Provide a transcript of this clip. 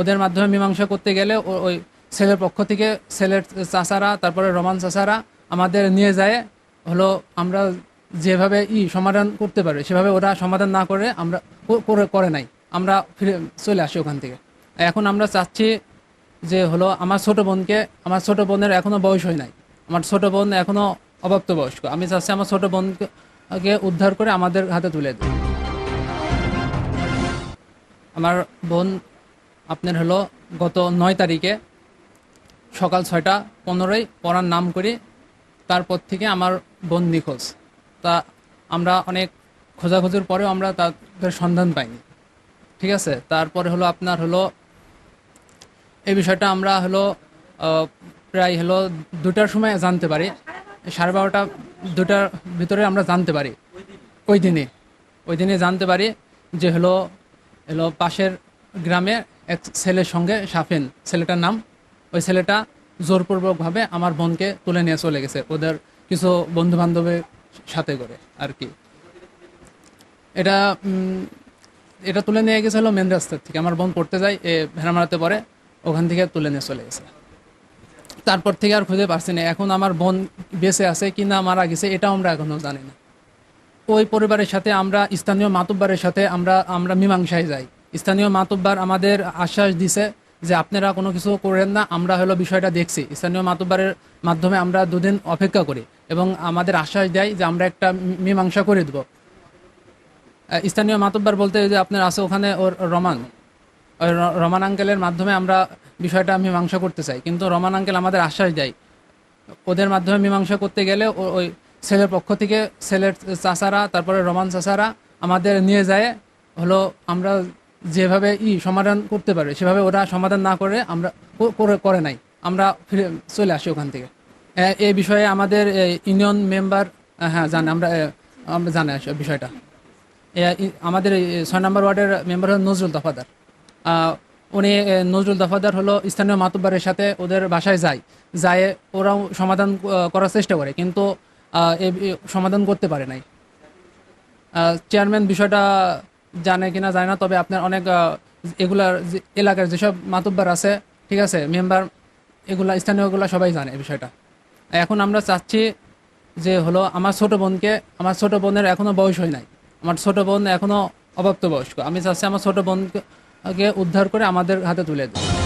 ওদের মাধ্যমে মীমাংসা করতে গেলে ওই ছেলের পক্ষ থেকে ছেলের চাষারা, তারপরে রোমান চাচারা আমাদের নিয়ে যায়। হলো আমরা যেভাবে ই সমাধান করতে পারে, সেভাবে ওরা সমাধান না করে আমরা করে করে নাই। আমরা ফিরে চলে আসি ওখান থেকে। এখন আমরা চাচ্ছি যে হলো আমার ছোট বোনকে, আমার ছোট বোনের এখনও বয়স হয় নাই। আমার ছোট বোন এখনও অপ্রাপ্ত বয়স্ক আমি চাচ্ছি আমার ছোট বোনকে উদ্ধার করে আমাদের হাতে তুলে দিই। আমার বোন আপনার হলো গত নয় তারিখে সকাল ছয়টা পনেরোই পড়ার নাম করি তারপর থেকে আমার বোন নিখোঁজ তা আমরা অনেক খোঁজাখোঁজির পরেও আমরা তাদের সন্ধান পাইনি। ঠিক আছে? তারপরে হলো আপনার হলো এই বিষয়টা আমরা হলো প্রায় হলো দুটার সময় জানতে পারি। সাড়ে বারোটা, দুটার ভিতরে আমরা জানতে পারি। ওই দিনে। ওই দিনে জানতে পারি যে হলো হলো পাশের গ্রামে এক ছেলের সঙ্গে সাফিন ছেলেটার নাম, ওই ছেলেটা জোরপূর্বকভাবে আমার বোনকে তুলে নিয়ে চলে গেছে ওদের কিছু বন্ধু বান্ধবের সাথে করে আর কি। এটা এটা তুলে নিয়ে গেছে মেন রাস্তার থেকে। আমার বোন পড়তে যায়, এ ভেড়ামারাতে পরে ওখান থেকে তুলে নিয়ে চলে গেছে। তারপর থেকে আর খুঁজে পারছি না, এখন আমার বোন বেঁচে আছে কি না, মারা গেছে, এটাও আমরা এখনও জানি না। ওই পরিবারের সাথে আমরা, স্থানীয় মাতুব্বারের সাথে আমরা আমরা মীমাংসায় যাই। স্থানীয় মাতব্বার আমাদের আশ্বাস দিছে যে আপনারা কোনো কিছু করেন না, আমরা হলো বিষয়টা দেখছি। স্থানীয় মাতব্বারের মাধ্যমে আমরা দুদিন অপেক্ষা করি এবং আমাদের আশ্বাস দেয় যে আমরা একটা মীমাংসা করে দেবো। স্থানীয় মাতব্বার বলতে যে আপনার আছে ওখানে ওর রমান রমান আঙ্কেলের মাধ্যমে আমরা বিষয়টা মীমাংসা করতে চাই। কিন্তু রমান আঙ্কেল আমাদের আশ্বাস দেয়। ওদের মাধ্যমে মীমাংসা করতে গেলে ওই ছেলের পক্ষ থেকে ছেলের চাচারা, তারপরে রমান চাচারা আমাদের নিয়ে যায়। হলো আমরা যেভাবে ই সমাধান করতে পারে, সেভাবে ওরা সমাধান না করে আমরা করে করে নাই। আমরা ফিরে, চলে আসি ওখান থেকে। এ- বিষয়ে আমাদের ইউনিয়ন মেম্বার হ্যাঁ জানে, আমরা আমরা জানে বিষয়টা। আমাদের ছয় নম্বর ওয়ার্ডের মেম্বার হল নজরুল দফাদার। উনি নজরুল দফাদার হলো স্থানীয় মাতুব্বারের সাথে ওদের বাসায় যায়। যায় ওরাও সমাধান করার চেষ্টা করে, কিন্তু সমাধান করতে পারে নাই। চেয়ারম্যান বিষয়টা জানে কিনা জানে না, তবে আপনার অনেক এগুলার এলাকার যেসব মাতব্বার আছে, ঠিক আছে, মেম্বার, এগুলা, স্থানীয়গুলা সবাই জানে এই বিষয়টা। এখন আমরা চাচ্ছি যে হলো আমার ছোট বোনকে, আমার ছোট বোনের এখনও বয়স হয় নাই। আমার ছোট বোন এখনও অপ্রাপ্ত বয়স্ক আমি চাচ্ছি আমার ছোট বোনকে উদ্ধার করে আমাদের হাতে তুলে দিই